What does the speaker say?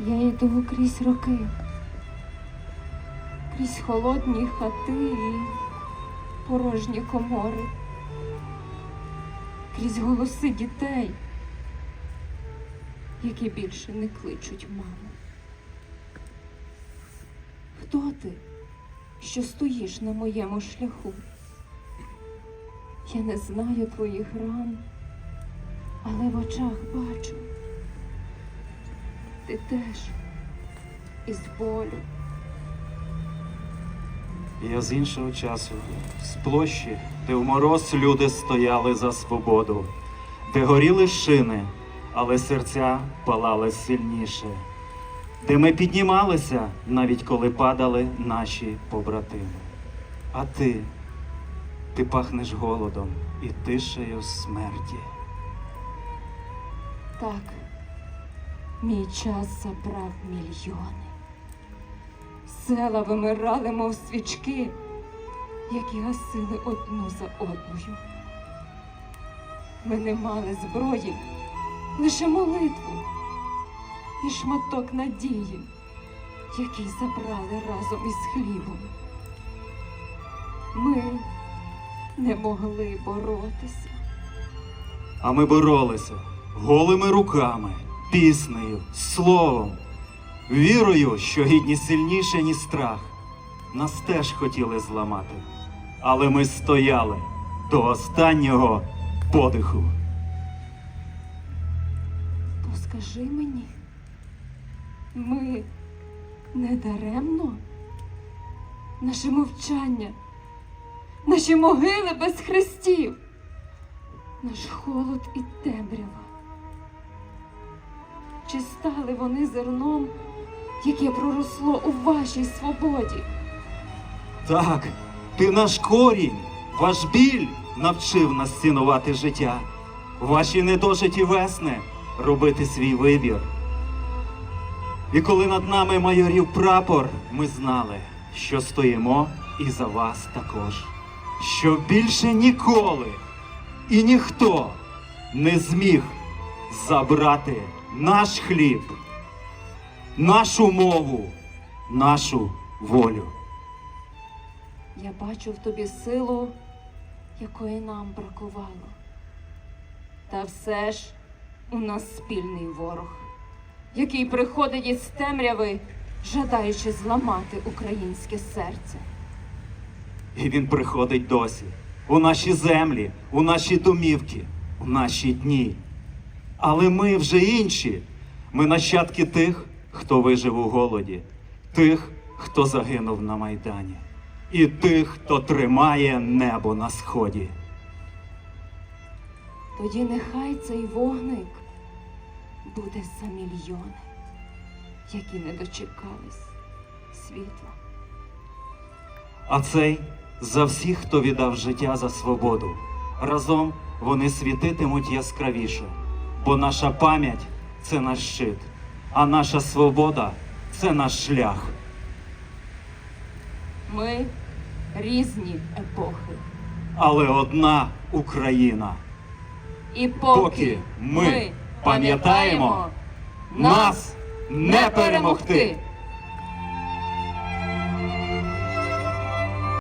йду крізь роки, крізь холодні хати і порожні комори, крізь голоси дітей, які більше не кличуть маму. Хто ти, що стоїш на моєму шляху? Я не знаю твоїх ран, але в очах бачу. Ти теж із болю. Я з іншого часу, з площі, де в мороз люди стояли за свободу, де горіли шини, але серця палали сильніше, де ми піднімалися, навіть коли падали наші побратими. А ти, ти пахнеш голодом і тишею смерті. Так, мій час забрав мільйони. Села вимирали, мов свічки, які гасили одну за одною. Ми не мали зброї, лише молитву і шматок надії, який забрали разом із хлібом. Ми не могли боротися. А ми боролися голими руками, піснею, словом, вірою, що гідність сильніше, ніж страх. Нас теж хотіли зламати, але ми стояли до останнього подиху. То скажи мені, ми не даремно? Наше мовчання, наші могили без хрестів, наш холод і темрява. Чи стали вони зерном, яке проросло у вашій свободі? Так, ти наш корінь, ваш біль навчив нас цінувати життя, ваші недожиті весни робити свій вибір. І коли над нами майорів прапор, ми знали, що стоїмо і за вас також, що більше ніколи і ніхто не зміг забрати наш хліб, нашу мову, нашу волю. Я бачу в тобі силу, якої нам бракувало. Та все ж у нас спільний ворог, який приходить із темряви, жадаючи зламати українське серце. І він приходить досі у наші землі, у наші домівки, у наші дні. Але ми вже інші. Ми нащадки тих, хто вижив у голоді, тих, хто загинув на Майдані, і тих, хто тримає небо на сході. Тоді нехай цей вогник буде за мільйони, які не дочекались світла. А цей за всіх, хто віддав життя за свободу. Разом вони світитимуть яскравіше, бо наша пам'ять це наш щит, а наша свобода це наш шлях. Ми різні епохи. Але одна Україна. І поки, Поки ми пам'ятаємо, нас не перемогти.